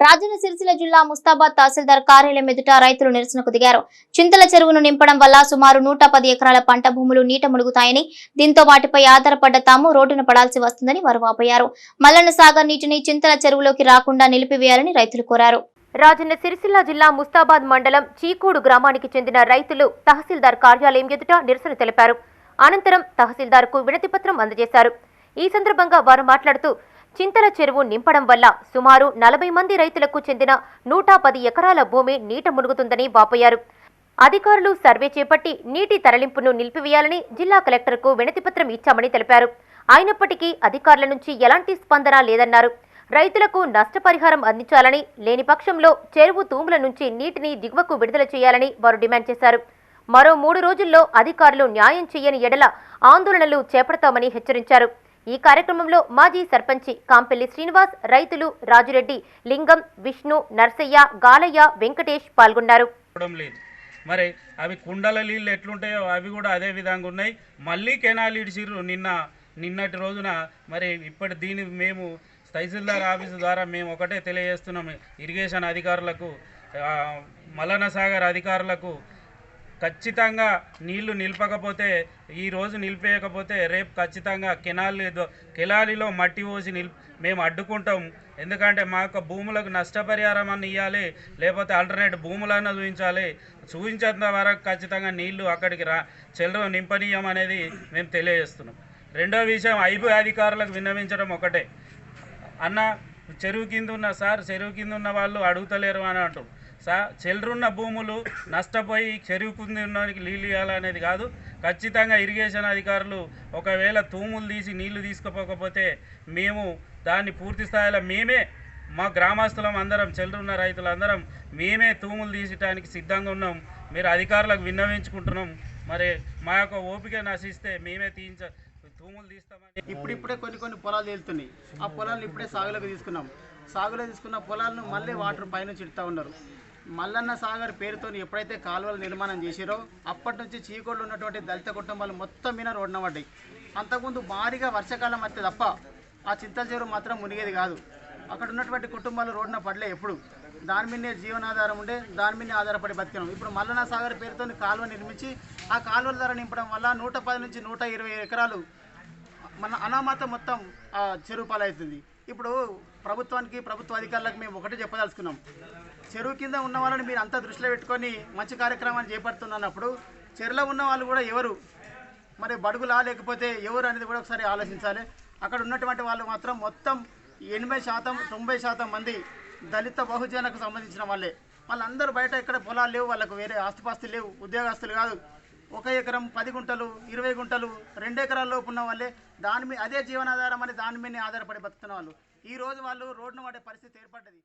రాజన్న సిరిసిల్ల జిల్లా ముస్తాబాద్ తహసీల్దార్ కార్యాలయం ఎదుట రైతులు నిరసనకు దిగారు. చింతల చెరువును నింపడం వల్ల సుమారు నూట పది ఎకరాల పంట భూములు నీట మునుగుతాయని దీంతో వాటిపై ఆధారపడ్డ తాము రోడ్డున పడాల్సి వస్తుందని వారు వాపోయారు. మల్లన్న సాగర్ నీటిని చింతల చెరువులోకి రాకుండా నిలిపివేయాలని రైతులు కోరారు. రాజన్న సిరిసిల్ల జిల్లా ముస్తాబాద్ మండలం చీకూడు గ్రామానికి చెందిన రైతులు తహసీల్దార్ కార్యాలయం ఎదుట నిరసన తెలిపారు. అనంతరం తహసీల్దార్కు వినతిపత్రం అందజేశారు. ఈ సందర్భంగా వారు మాట్లాడుతూ చింతల చెరువు నింపడం వల్ల సుమారు నలభై మంది రైతులకు చెందిన నూట పది ఎకరాల భూమి నీట మునుగుతుందని వాపోయారు. అధికారులు సర్వే చేపట్టి నీటి తరలింపును నిలిపివేయాలని జిల్లా కలెక్టర్కు వినతిపత్రం ఇచ్చామని తెలిపారు. అయినప్పటికీ అధికారుల నుంచి ఎలాంటి స్పందన లేదన్నారు. రైతులకు నష్టపరిహారం అందించాలని లేని పక్షంలో చెరువు తూముల నుంచి నీటిని దిగువకు విడుదల చేయాలని వారు డిమాండ్ చేశారు. మరో మూడు రోజుల్లో అధికారులు న్యాయం చేయని ఎడల ఆందోళనలు చేపడతామని హెచ్చరించారు. ఈ కార్యక్రమంలో మాజీ సర్పంచి కాంపెల్లి శ్రీనివాస్ రైతులు రాజురెడ్డి లింగం విష్ణు నర్సయ్య గాలయ్య వెంకటేష్ పాల్గొన్నారు. లేదు. మరి అవి కుండల నీళ్ళు ఎట్లుంటాయో అవి కూడా అదే విధంగా ఉన్నాయి. మళ్ళీ కెనాల్ ఇడిచిర్రు నిన్న నిన్నటి రోజున. మరి ఇప్పటి దీని మేము తహసీల్దార్ ఆఫీసు ద్వారా మేము ఒకటే తెలియజేస్తున్నాము. ఇరిగేషన్ అధికారులకు మలనసాగర్ అధికారులకు ఖచ్చితంగా నీళ్ళు నిలపకపోతే ఈ రోజు నిలిపేయకపోతే రేపు ఖచ్చితంగా కెనాలి కెనాలిలో మట్టి పోసి నిల్ మేము అడ్డుకుంటాం. ఎందుకంటే మా యొక్క భూములకు నష్టపరిహారం అని ఇవ్వాలి లేకపోతే ఆల్టర్నేట్ భూములన్నా చూపించాలి. చూపించేంత వరకు ఖచ్చితంగా నీళ్ళు అక్కడికి రా చెల్లర నింపనీయం అనేది మేము తెలియజేస్తున్నాం. రెండో విషయం ఐబు అధికారులకు విన్నవించడం ఒకటే. అన్న చెరువు కింద ఉన్న సార్ చెరువు కింద ఉన్న వాళ్ళు అడుగుతలేరు అని అంటారు సార్ చెల్లరున్న భూములు నష్టపోయి చెరువు నీళ్ళు ఇవ్వాలనేది కాదు. ఖచ్చితంగా ఇరిగేషన్ అధికారులు ఒకవేళ తూములు తీసి నీళ్ళు తీసుకుపోకపోతే మేము దాన్ని పూర్తి స్థాయిలో మేమే మా గ్రామస్తులం అందరం చెల్లరున్న రైతులందరం మేమే తూములు తీసడానికి సిద్ధంగా ఉన్నాం. మీరు అధికారులకు విన్నవించుకుంటున్నాం. మరి మా యొక్క ఓపిక నశిస్తే మేమే తీయించ తూములు తీస్తామని ఇప్పుడిప్పుడే కొన్ని కొన్ని పొలాలు తేలుతున్నాయి. ఆ పొలాలను ఇప్పుడే సాగులోకి తీసుకున్నాం. సాగులో తీసుకున్న పొలాలను మళ్ళీ వాటర్ పైన చిడుతూ ఉన్నారు. మల్లన్న సాగర్ పేరుతో ఎప్పుడైతే కాలువలు నిర్మాణం చేసిరో అప్పటి నుంచి చీకోళ్ళు ఉన్నటువంటి దళిత కుటుంబాలు మొత్తం మీద రోడ్డున పడ్డాయి. అంతకుముందు భారీగా వర్షాకాలం అయితే తప్ప ఆ చింతల చెరువు మాత్రం మునిగేది కాదు. అక్కడ ఉన్నటువంటి కుటుంబాలు రోడ్డున పడలే ఎప్పుడు. దాని మీదనే జీవనాధారం ఉండే దాని మీదనే ఆధారపడి బతికినాం. ఇప్పుడు మల్లన్న సాగర్ పేరుతో కాలువ నిర్మించి ఆ కాలువల ధర నింపడం వల్ల నూట పది నుంచి నూట ఇరవై ఎకరాలు మన అనామత మొత్తం ఆ, చెరువు పాలవుతుంది. ఇప్పుడు ప్రభుత్వానికి ప్రభుత్వ అధికారులకు మేము ఒకటే చెప్పదలుచుకున్నాం. చెరువు కింద ఉన్న వాళ్ళని మీరు అంతా దృష్టిలో పెట్టుకొని మంచి కార్యక్రమాన్ని చేపడుతున్నప్పుడు చెరువులో ఉన్న వాళ్ళు కూడా ఎవరు? మరి బడుగులా లేకపోతే ఎవరు అనేది కూడా ఒకసారి ఆలోచించాలి. అక్కడ ఉన్నటువంటి వాళ్ళు మాత్రం మొత్తం ఎనభై శాతం తొంభై శాతం మంది దళిత బహుజనకు సంబంధించిన వాళ్ళే. వాళ్ళందరూ బయట ఇక్కడ పొలాలు లేవు వాళ్ళకు వేరే ఆస్తిపాస్తులు లేవు ఉద్యోగస్తులు కాదు. ఒక ఎకరం పది గుంటలు ఇరవై గుంటలు రెండు ఎకరాల లోపు ఉన్న వాళ్ళే. దాని మీద అదే జీవనాధారం అని దాని మీద ఆధారపడి బతుకుతున్న వాళ్ళు. ఈ రోజు వాళ్ళు రోడ్డున పడే పరిస్థితి ఏర్పడ్డది.